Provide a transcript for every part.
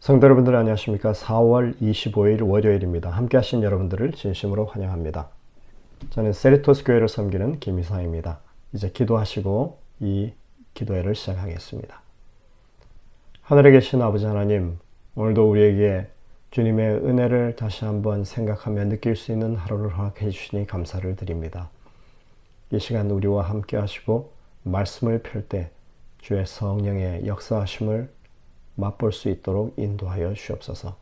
성도 여러분들 안녕하십니까? 4월 25일 월요일입니다. 함께 하신 여러분들을 진심으로 환영합니다. 저는 세리토스 교회를 섬기는 김희상입니다. 이제 기도하시고 이 기도회를 시작하겠습니다. 하늘에 계신 아버지 하나님, 오늘도 우리에게 주님의 은혜를 다시 한번 생각하며 느낄 수 있는 하루를 허락해 주시니 감사를 드립니다. 이 시간 우리와 함께 하시고 말씀을 펼 때 주의 성령의 역사하심을 맛볼 수 있도록 인도하여 주옵소서.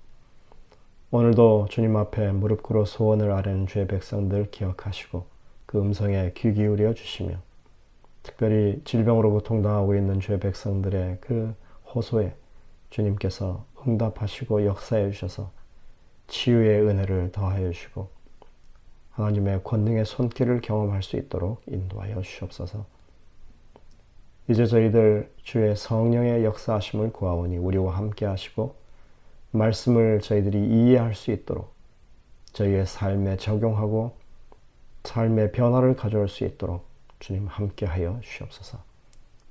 오늘도 주님 앞에 무릎 꿇어 소원을 아뢰는 주의 백성들 기억하시고 그 음성에 귀 기울여 주시며 특별히 질병으로 고통당하고 있는 주의 백성들의 그 호소에 주님께서 응답하시고 역사해 주셔서 치유의 은혜를 더하여 주시고 하나님의 권능의 손길을 경험할 수 있도록 인도하여 주옵소서. 이제 저희들 주의 성령의 역사하심을 구하오니 우리와 함께 하시고 말씀을 저희들이 이해할 수 있도록 저희의 삶에 적용하고 삶의 변화를 가져올 수 있도록 주님 함께 하여 주옵소서.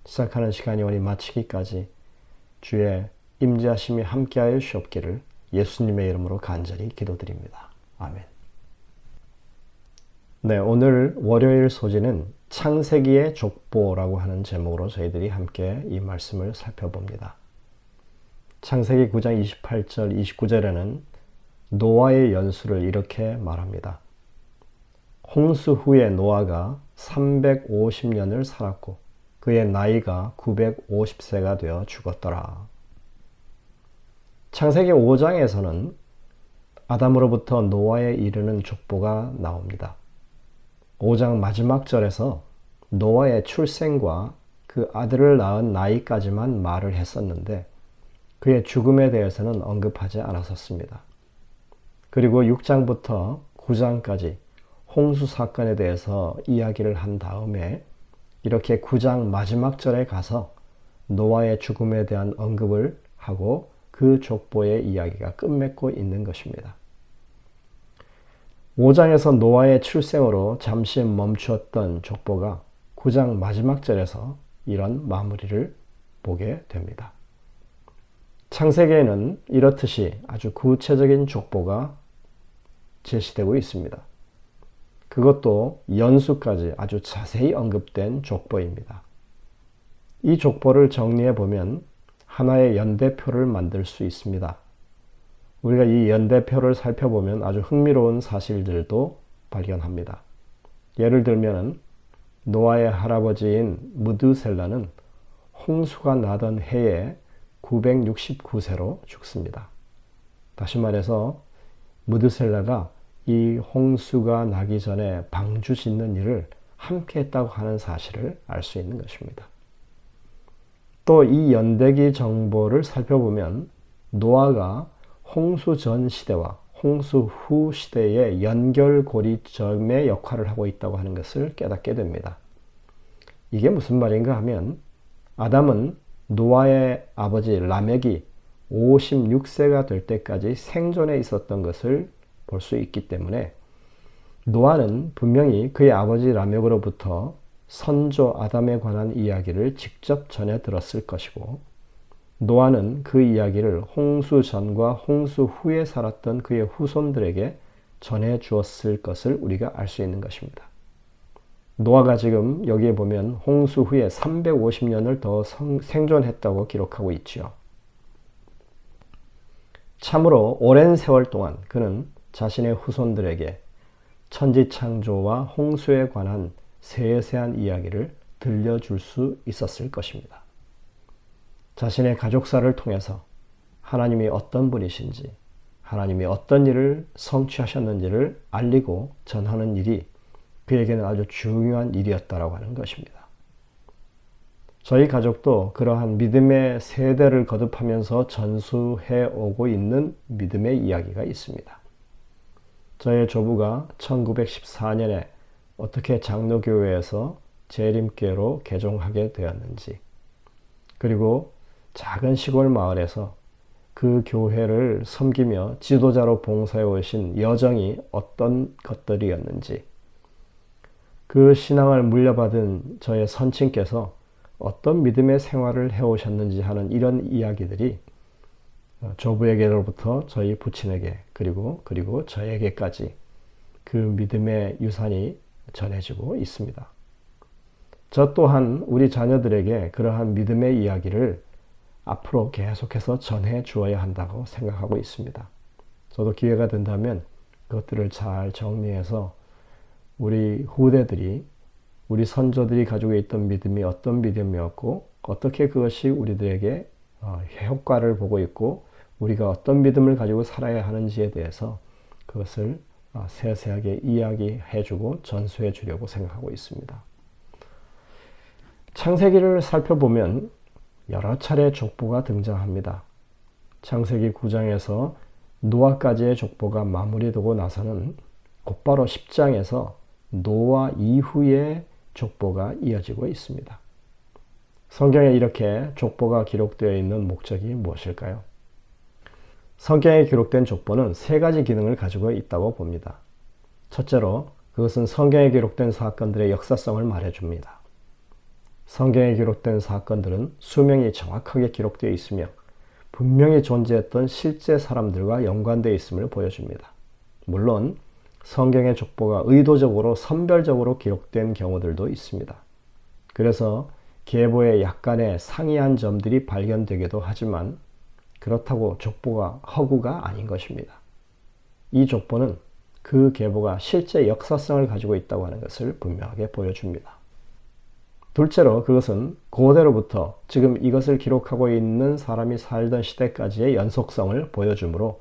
시작하는 시간이 오니 마치기까지 주의 임재하심이 함께하여 주옵기를 예수님의 이름으로 간절히 기도드립니다. 아멘. 네, 오늘 월요일 소지는 창세기의 족보라고 하는 제목으로 저희들이 함께 이 말씀을 살펴봅니다. 창세기 9장 28절, 29절에는 노아의 연수를 이렇게 말합니다. 홍수 후에 노아가 350년을 살았고 그의 나이가 950세가 되어 죽었더라. 창세기 5장에서는 아담으로부터 노아에 이르는 족보가 나옵니다. 5장 마지막 절에서 노아의 출생과 그 아들을 낳은 나이까지만 말을 했었는데 그의 죽음에 대해서는 언급하지 않았었습니다. 그리고 6장부터 9장까지 홍수 사건에 대해서 이야기를 한 다음에 이렇게 9장 마지막 절에 가서 노아의 죽음에 대한 언급을 하고 그 족보의 이야기가 끝맺고 있는 것입니다. 5장에서 노아의 출생으로 잠시 멈추었던 족보가 9장 마지막 절에서 이런 마무리를 보게 됩니다. 창세기에는 이렇듯이 아주 구체적인 족보가 제시되고 있습니다. 그것도 연수까지 아주 자세히 언급된 족보입니다. 이 족보를 정리해 보면 하나의 연대표를 만들 수 있습니다. 우리가 이 연대표를 살펴보면 아주 흥미로운 사실들도 발견합니다. 예를 들면 노아의 할아버지인 무드셀라는 홍수가 나던 해에 969세로 죽습니다. 다시 말해서 무드셀라가 이 홍수가 나기 전에 방주 짓는 일을 함께 했다고 하는 사실을 알 수 있는 것입니다. 또 이 연대기 정보를 살펴보면 노아가 홍수 전 시대와 홍수 후 시대의 연결고리점의 역할을 하고 있다고 하는 것을 깨닫게 됩니다. 이게 무슨 말인가 하면 아담은 노아의 아버지 라멕이 56세가 될 때까지 생존해 있었던 것을 볼 수 있기 때문에 노아는 분명히 그의 아버지 라멕으로부터 선조 아담에 관한 이야기를 직접 전해 들었을 것이고 노아는 그 이야기를 홍수 전과 홍수 후에 살았던 그의 후손들에게 전해 주었을 것을 우리가 알 수 있는 것입니다. 노아가 지금 여기에 보면 홍수 후에 350년을 더 생존했다고 기록하고 있지요. 참으로 오랜 세월 동안 그는 자신의 후손들에게 천지창조와 홍수에 관한 세세한 이야기를 들려줄 수 있었을 것입니다. 자신의 가족사를 통해서 하나님이 어떤 분이신지, 하나님이 어떤 일을 성취하셨는지를 알리고 전하는 일이 그에게는 아주 중요한 일이었다라고 하는 것입니다. 저희 가족도 그러한 믿음의 세대를 거듭하면서 전수해 오고 있는 믿음의 이야기가 있습니다. 저의 조부가 1914년에 어떻게 장로교회에서 재림교로 개종하게 되었는지, 그리고 작은 시골 마을에서 그 교회를 섬기며 지도자로 봉사해 오신 여정이 어떤 것들이었는지, 그 신앙을 물려받은 저의 선친께서 어떤 믿음의 생활을 해 오셨는지 하는 이런 이야기들이 어, 조부에게로부터 저희 부친에게 그리고 그리고 저에게까지 그 믿음의 유산이 전해지고 있습니다. 저 또한 우리 자녀들에게 그러한 믿음의 이야기를 앞으로 계속해서 전해 주어야 한다고 생각하고 있습니다. 저도 기회가 된다면 그것들을 잘 정리해서 우리 후대들이 우리 선조들이 가지고 있던 믿음이 어떤 믿음이었고 어떻게 그것이 우리들에게 어, 효과를 보고 있고 우리가 어떤 믿음을 가지고 살아야 하는지에 대해서 그것을 어, 세세하게 이야기해 주고 전수해 주려고 생각하고 있습니다. 창세기를 살펴보면 여러 차례 족보가 등장합니다. 창세기 9장에서 노아까지의 족보가 마무리되고 나서는 곧바로 10장에서 노아 이후의 족보가 이어지고 있습니다. 성경에 이렇게 족보가 기록되어 있는 목적이 무엇일까요? 성경에 기록된 족보는 세 가지 기능을 가지고 있다고 봅니다. 첫째로 그것은 성경에 기록된 사건들의 역사성을 말해줍니다. 성경에 기록된 사건들은 수명이 정확하게 기록되어 있으며 분명히 존재했던 실제 사람들과 연관되어 있음을 보여줍니다. 물론 성경의 족보가 의도적으로 선별적으로 기록된 경우들도 있습니다. 그래서 계보에 약간의 상이한 점들이 발견되기도 하지만 그렇다고 족보가 허구가 아닌 것입니다. 이 족보는 그 계보가 실제 역사성을 가지고 있다고 하는 것을 분명하게 보여줍니다. 둘째로 그것은 고대로부터 지금 이것을 기록하고 있는 사람이 살던 시대까지의 연속성을 보여주므로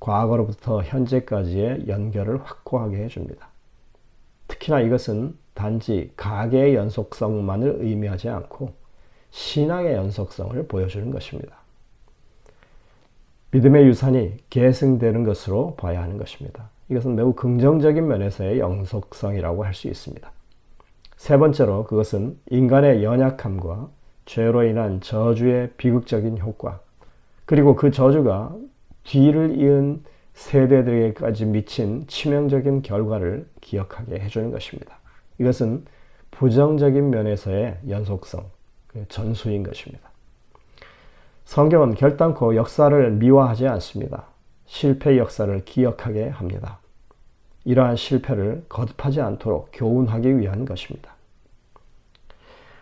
과거로부터 현재까지의 연결을 확고하게 해줍니다. 특히나 이것은 단지 가계의 연속성만을 의미하지 않고 신앙의 연속성을 보여주는 것입니다. 믿음의 유산이 계승되는 것으로 봐야 하는 것입니다. 이것은 매우 긍정적인 면에서의 연속성이라고 할 수 있습니다. 세 번째로 그것은 인간의 연약함과 죄로 인한 저주의 비극적인 효과, 그리고 그 저주가 뒤를 이은 세대들에게까지 미친 치명적인 결과를 기억하게 해주는 것입니다. 이것은 부정적인 면에서의 연속성, 그 전수인 것입니다. 성경은 결단코 역사를 미화하지 않습니다. 실패 역사를 기억하게 합니다. 이러한 실패를 거듭하지 않도록 교훈하기 위한 것입니다.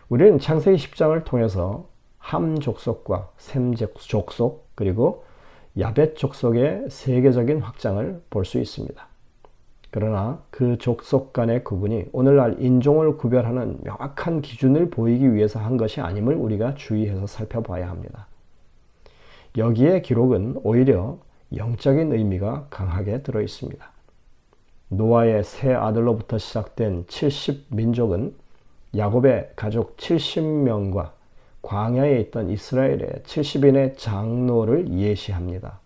우리는 창세기 10장을 통해서 함 족속과 셈 족속 그리고 야벳 족속의 세계적인 확장을 볼 수 있습니다. 그러나 그 족속 간의 구분이 오늘날 인종을 구별하는 명확한 기준을 보이기 위해서 한 것이 아님을 우리가 주의해서 살펴봐야 합니다. 여기에 기록은 오히려 영적인 의미가 강하게 들어 있습니다. 노아의 세 아들로부터 시작된 70민족은 야곱의 가족 70명과 광야에 있던 이스라엘의 70인의 장로를 예시합니다.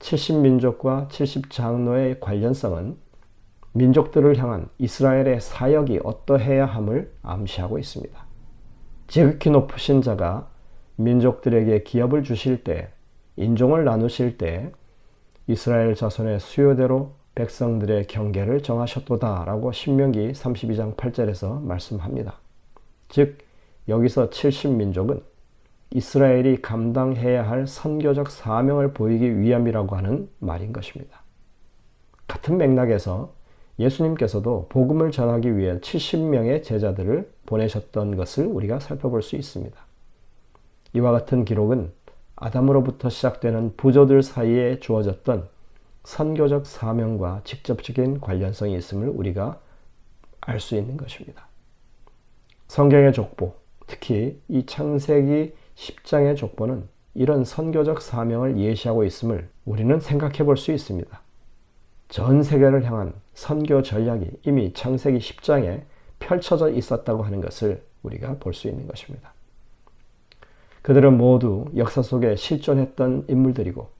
70민족과 70장로의 관련성은 민족들을 향한 이스라엘의 사역이 어떠해야 함을 암시하고 있습니다. 지극히 높으신 자가 민족들에게 기업을 주실 때, 인종을 나누실 때 이스라엘 자손의 수요대로 백성들의 경계를 정하셨도다라고 신명기 32장 8절에서 말씀합니다. 즉 여기서 70민족은 이스라엘이 감당해야 할 선교적 사명을 보이기 위함이라고 하는 말인 것입니다. 같은 맥락에서 예수님께서도 복음을 전하기 위해 70명의 제자들을 보내셨던 것을 우리가 살펴볼 수 있습니다. 이와 같은 기록은 아담으로부터 시작되는 부조들 사이에 주어졌던 선교적 사명과 직접적인 관련성이 있음을 우리가 알 수 있는 것입니다. 성경의 족보, 특히 이 창세기 10장의 족보는 이런 선교적 사명을 예시하고 있음을 우리는 생각해 볼 수 있습니다. 전 세계를 향한 선교 전략이 이미 창세기 10장에 펼쳐져 있었다고 하는 것을 우리가 볼 수 있는 것입니다. 그들은 모두 역사 속에 실존했던 인물들이고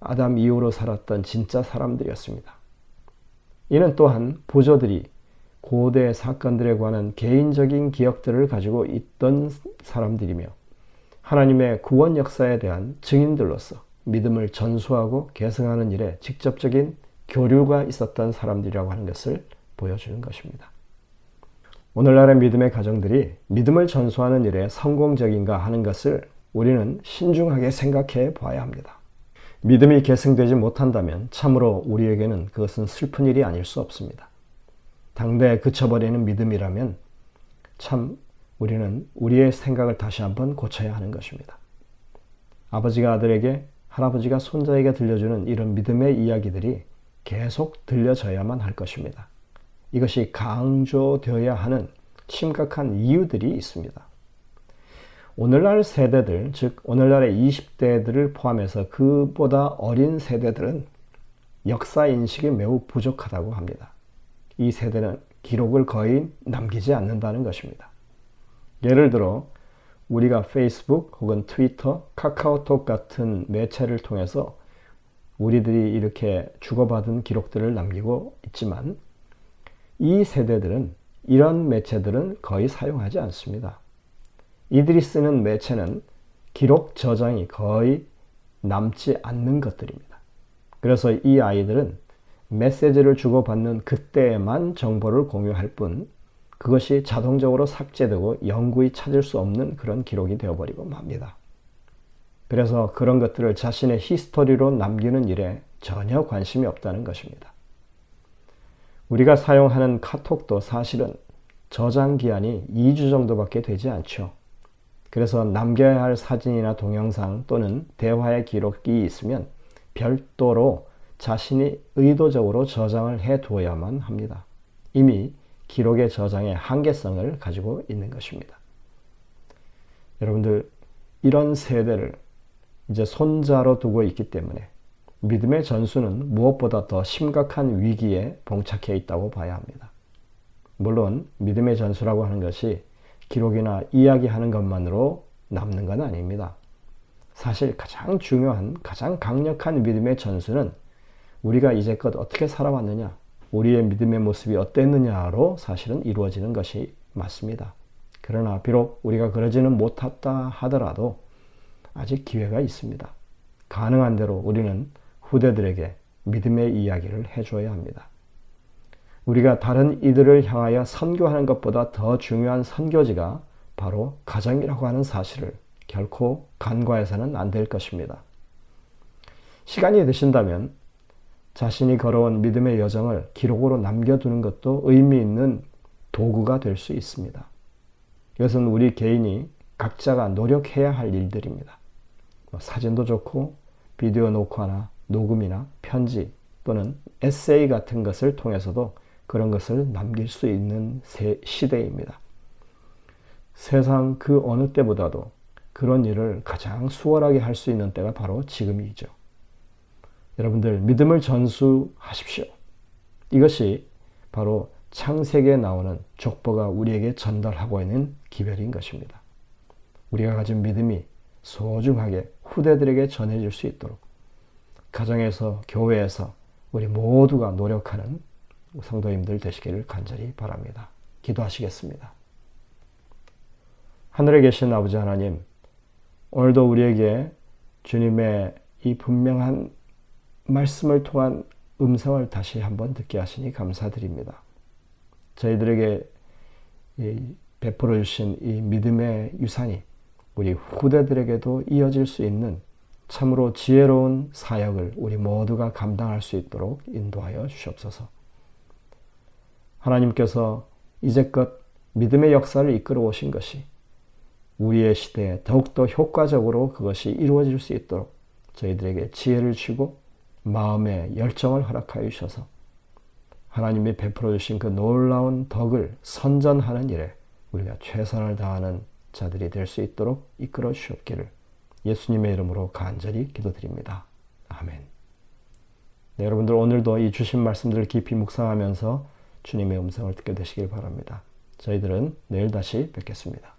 아담 이후로 살았던 진짜 사람들이었습니다. 이는 또한 보조들이 고대 사건들에 관한 개인적인 기억들을 가지고 있던 사람들이며 하나님의 구원 역사에 대한 증인들로서 믿음을 전수하고 계승하는 일에 직접적인 교류가 있었던 사람들이라고 하는 것을 보여주는 것입니다. 오늘날의 믿음의 가정들이 믿음을 전수하는 일에 성공적인가 하는 것을 우리는 신중하게 생각해 봐야 합니다. 믿음이 계승되지 못한다면 참으로 우리에게는 그것은 슬픈 일이 아닐 수 없습니다. 당대에 그쳐버리는 믿음이라면 참 우리는 우리의 생각을 다시 한번 고쳐야 하는 것입니다. 아버지가 아들에게 할아버지가 손자에게 들려주는 이런 믿음의 이야기들이 계속 들려져야만 할 것입니다. 이것이 강조되어야 하는 심각한 이유들이 있습니다. 오늘날 세대들, 즉 오늘날의 20대들을 포함해서 그보다 어린 세대들은 역사 인식이 매우 부족하다고 합니다. 이 세대는 기록을 거의 남기지 않는다는 것입니다. 예를 들어 우리가 페이스북 혹은 트위터, 카카오톡 같은 매체를 통해서 우리들이 이렇게 주고받은 기록들을 남기고 있지만 이 세대들은 이런 매체들은 거의 사용하지 않습니다. 이들이 쓰는 매체는 기록 저장이 거의 남지 않는 것들입니다. 그래서 이 아이들은 메시지를 주고받는 그때에만 정보를 공유할 뿐 그것이 자동적으로 삭제되고 영구히 찾을 수 없는 그런 기록이 되어버리고 맙니다. 그래서 그런 것들을 자신의 히스토리로 남기는 일에 전혀 관심이 없다는 것입니다. 우리가 사용하는 카톡도 사실은 저장 기한이 2주 정도밖에 되지 않죠. 그래서 남겨야 할 사진이나 동영상 또는 대화의 기록이 있으면 별도로 자신이 의도적으로 저장을 해 두어야만 합니다. 이미 기록의 저장의 한계성을 가지고 있는 것입니다. 여러분들, 이런 세대를 이제 손자로 두고 있기 때문에 믿음의 전수는 무엇보다 더 심각한 위기에 봉착해 있다고 봐야 합니다. 물론 믿음의 전수라고 하는 것이 기록이나 이야기하는 것만으로 남는 건 아닙니다. 사실 가장 중요한, 가장 강력한 믿음의 전수는 우리가 이제껏 어떻게 살아왔느냐, 우리의 믿음의 모습이 어땠느냐로 사실은 이루어지는 것이 맞습니다. 그러나 비록 우리가 그러지는 못했다 하더라도 아직 기회가 있습니다. 가능한 대로 우리는 후대들에게 믿음의 이야기를 해줘야 합니다. 우리가 다른 이들을 향하여 선교하는 것보다 더 중요한 선교지가 바로 가정이라고 하는 사실을 결코 간과해서는 안 될 것입니다. 시간이 되신다면 자신이 걸어온 믿음의 여정을 기록으로 남겨두는 것도 의미 있는 도구가 될 수 있습니다. 이것은 우리 개인이 각자가 노력해야 할 일들입니다. 뭐 사진도 좋고 비디오 녹화나 녹음이나 편지 또는 에세이 같은 것을 통해서도 그런 것을 남길 수 있는 시대입니다. 세상 그 어느 때보다도 그런 일을 가장 수월하게 할 수 있는 때가 바로 지금이죠. 여러분들 믿음을 전수하십시오. 이것이 바로 창세기에 나오는 족보가 우리에게 전달하고 있는 기별인 것입니다. 우리가 가진 믿음이 소중하게 후대들에게 전해질 수 있도록 가정에서 교회에서 우리 모두가 노력하는 성도님들 되시기를 간절히 바랍니다. 기도하시겠습니다. 하늘에 계신 아버지 하나님, 오늘도 우리에게 주님의 이 분명한 말씀을 통한 음성을 다시 한번 듣게 하시니 감사드립니다. 저희들에게 베풀어 주신 이 믿음의 유산이 우리 후대들에게도 이어질 수 있는 참으로 지혜로운 사역을 우리 모두가 감당할 수 있도록 인도하여 주시옵소서. 하나님께서 이제껏 믿음의 역사를 이끌어 오신 것이 우리의 시대에 더욱더 효과적으로 그것이 이루어질 수 있도록 저희들에게 지혜를 주고 마음의 열정을 허락하여 주셔서 하나님이 베풀어 주신 그 놀라운 덕을 선전하는 일에 우리가 최선을 다하는 자들이 될 수 있도록 이끌어 주옵기를 예수님의 이름으로 간절히 기도드립니다. 아멘. 네, 여러분들 오늘도 이 주신 말씀들을 깊이 묵상하면서 주님의 음성을 듣게 되시길 바랍니다. 저희들은 내일 다시 뵙겠습니다.